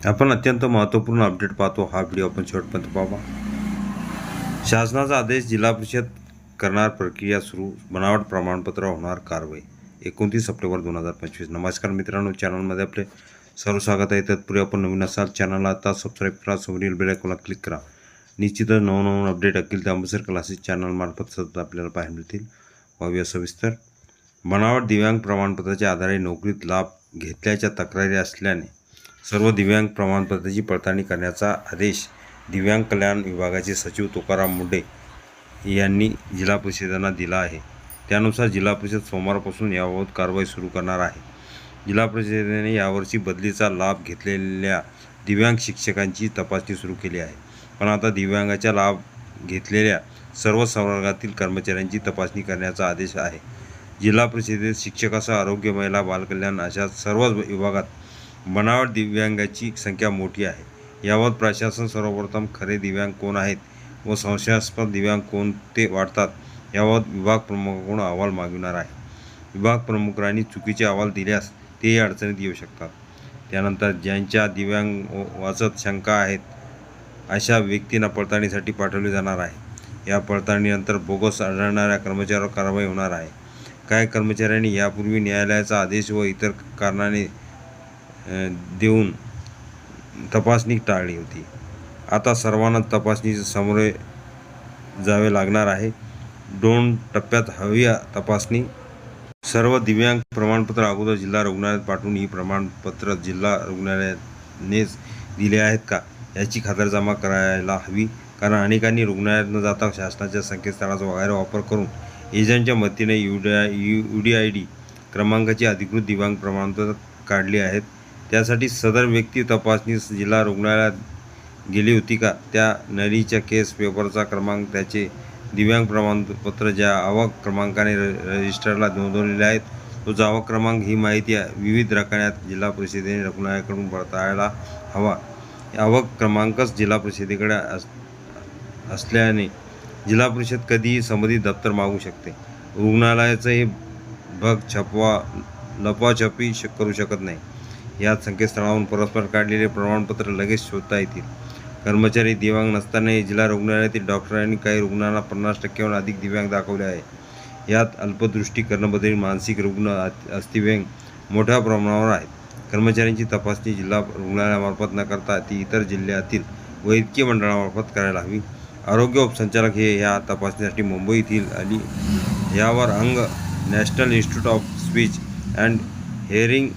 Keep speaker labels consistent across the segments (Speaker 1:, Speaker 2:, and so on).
Speaker 1: आपण अत्यंत महत्त्वपूर्ण अपडेट पाहतो. हा व्हिडिओ आपण शेवटपर्यंत पाहावा शासनाचा आदेश जिल्हा परिषद करणार प्रक्रिया सुरू. बनावट प्रमाणपत्र होणार कारवाई. एकोणतीस सप्टेंबर दोन हजार पंचवीस. नमस्कार मित्रांनो चॅनलमध्ये आपले सर्व स्वागत आहे. तत्पूर्वी आपण नवीन असाल चॅनलला आता सबस्क्राईब करा समोरील बेलायकोला क्लिक करा. निश्चितच नवनवीन अपडेट अकील ते अमृतसर क्लासेस चॅनलमार्फत सतत आपल्याला पाहायला मिळतील. व्हावी सविस्तर. बनावट दिव्यांग प्रमाणपत्राच्या आधारे नोकरीत लाभ घेतल्याच्या तक्रारी असल्याने सर्व दिव्यांग प्रमाणपत्राची पडताळणी करण्याचा आदेश दिव्यांग कल्याण विभागाचे सचिव तुकाराम मुंडे यांनी जिल्हा परिषदांना दिला आहे. त्यानुसार जिल्हा परिषद सोमवारपासून याबाबत कारवाई सुरू करणार आहे. जिल्हा परिषदेने यावर्षी बदलीचा लाभ घेतलेल्या दिव्यांग शिक्षकांची तपासणी सुरू केली आहे. पण आता दिव्यांगाचा लाभ घेतलेल्या सर्व संवर्गातील कर्मचाऱ्यांची तपासणी करण्याचा आदेश आहे. जिल्हा परिषदेत शिक्षकासह आरोग्य महिला बालकल्याण अशा सर्वच विभागात बनावट दिव्यांगाची संख्या मोठी आहे. यावर प्रशासन सर्वप्रथम खरे दिव्यांग कोण आहेत व संशयास्पद दिव्यांग कोणते वाढतात याबाबत विभाग प्रमुखाकडून अहवाल मागविणार आहे. विभाग प्रमुखांनी चुकीचे अहवाल दिल्यास तेही अडचणीत येऊ शकतात. त्यानंतर ज्यांच्या दिव्यांग वाचत शंका आहेत अशा व्यक्तींना पडताळणीसाठी पाठवले जाणार आहे. या पडताळणीनंतर बोगस आढळणाऱ्या कर्मचाऱ्यावर कारवाई होणार आहे. काही कर्मचाऱ्यांनी यापूर्वी न्यायालयाचा आदेश व इतर कारणाने देऊन तपासणी टाळली होती. आता सर्वांना तपासणी सामोरे जावे लागणार आहे. दोन टप्प्यात हवी तपासणी. सर्व दिव्यांग प्रमाणपत्र अगोदर जिल्हा रुग्णालयात पाठवून ही प्रमाणपत्र जिल्हा रुग्णालयानेच दिले आहेत का याची खातरजमा करायला हवी. कारण अनेकांनी रुग्णालयात न जाता शासनाच्या संकेतस्थळाचा वगैरे वापर करून एजंटच्या मदतीने U D I U D I D क्रमांकाची अधिकृत दिव्यांग प्रमाणपत्र काढली आहेत. त्यासाठी सदर व्यक्ती तपासणीस जिल्हा रुग्णालयात गेली होती का? त्या नळीच्या केस पेपरचा क्रमांक त्याचे दिव्यांग प्रमाणपत्र ज्या आवक क्रमांकाने र रजिस्टरला नोंदवलेले आहेत तो जावा क्रमांक ही माहिती विविध रकान्यात जिल्हा परिषदेने रुग्णालयाकडून पडताळायला हवा. आवक क्रमांकच जिल्हा परिषदेकडे अस असल्याने जिल्हा परिषद कधीही संबंधित दप्तर मागू शकते. रुग्णालयाचं हे भग छपवा लपाछपी श करू शकत नाही. या संकेतस्थळावरून परस्पर काढलेले प्रमाणपत्र लगेच शोधता येतील. कर्मचारी दिव्यांग नसतानाही जिल्हा रुग्णालयातील डॉक्टरांनी काही रुग्णांना पन्नास टक्क्याहून अधिक दिव्यांग दाखवले आहे. यात अल्पदृष्टी कर्णबधिर मानसिक रुग्ण अ- अस्थिव्यंग मोठ्या प्रमाणावर आहेत. कर्मचाऱ्यांची तपासणी जिल्हा रुग्णालयामार्फत न करता ती इतर जिल्ह्यातील वैद्यकीय मंडळामार्फत करायला हवी. आरोग्य उपसंचालक हे या तपासणीसाठी मुंबईतील आणि Ali Yavar Jung national institute of speech and hearing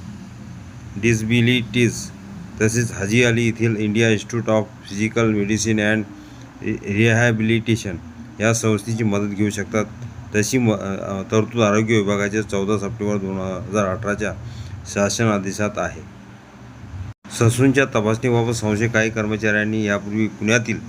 Speaker 1: disabilities तसेच हाजी अली येथील India institute of physical medicine and rehabilitation या संस्थेची मदत घेऊ शकतात. तशी म तरतूद आरोग्य विभागाच्या चौदा सप्टेंबर दोन हजार अठराच्या शासन आदेशात आहे. ससूनच्या तपासणीबाबत संशय काही कर्मचाऱ्यांनी यापूर्वी पुण्यातील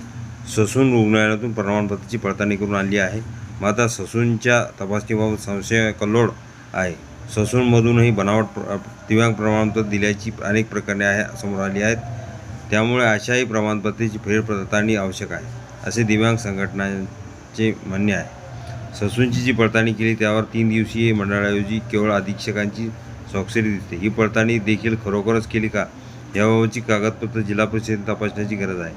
Speaker 1: ससून रुग्णालयातून प्रमाणपत्राची पडताळणी करून आणली आहे. मात्र ससूनच्या तपासणीबाबत संशय कल्लोड आहे. ससूनमधूनही बनावट प्र दिव्यांग प्रमाणपत्र दिल्याची अनेक प्रकरणे आहे समोर आली आहेत. त्यामुळे अशाही प्रमाणपत्राची फेरपडताळणी आवश्यक आहे असे दिव्यांग संघटनांचे म्हणणे आहे. ससूंची जी पडताळणी केली त्यावर तीन दिवसीय मंडळाऐवजी केवळ अधीक्षकांची स्वाक्षरी दिसते. ही पडताळणी देखील खरोखरच केली का याबाबतची कागदपत्र जिल्हा परिषदेने तपासण्याची गरज आहे.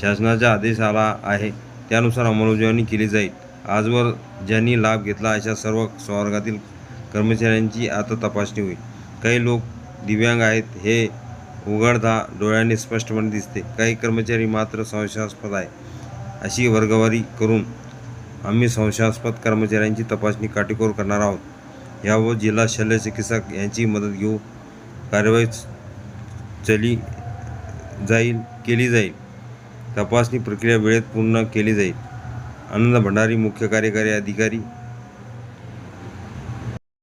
Speaker 1: शासनाचा आदेश आला आहे त्यानुसार अंमलबजावणी केली जाईल. आजवर ज्यांनी लाभ घेतला अशा सर्व संवर्गातील कर्मचाऱ्यांची आता तपासणी होईल. काही लोक दिव्यांग आहेत हे उघडधा डोळ्यांनी स्पष्टपणे दिसते. काही कर्मचारी मात्र संशयास्पद आहे अशी वर्गवारी करून आम्ही संशयास्पद कर्मचाऱ्यांची तपासणी काटेकोर करणार आहोत. यावर जिल्हा शल्य चिकित्सक यांची मदत घेऊ कार्यवाही चली जाईल केली जाईल. तपासणी प्रक्रिया वेळेत पूर्ण केली जाईल. आनंद भंडारी मुख्य कार्यकारी अधिकारी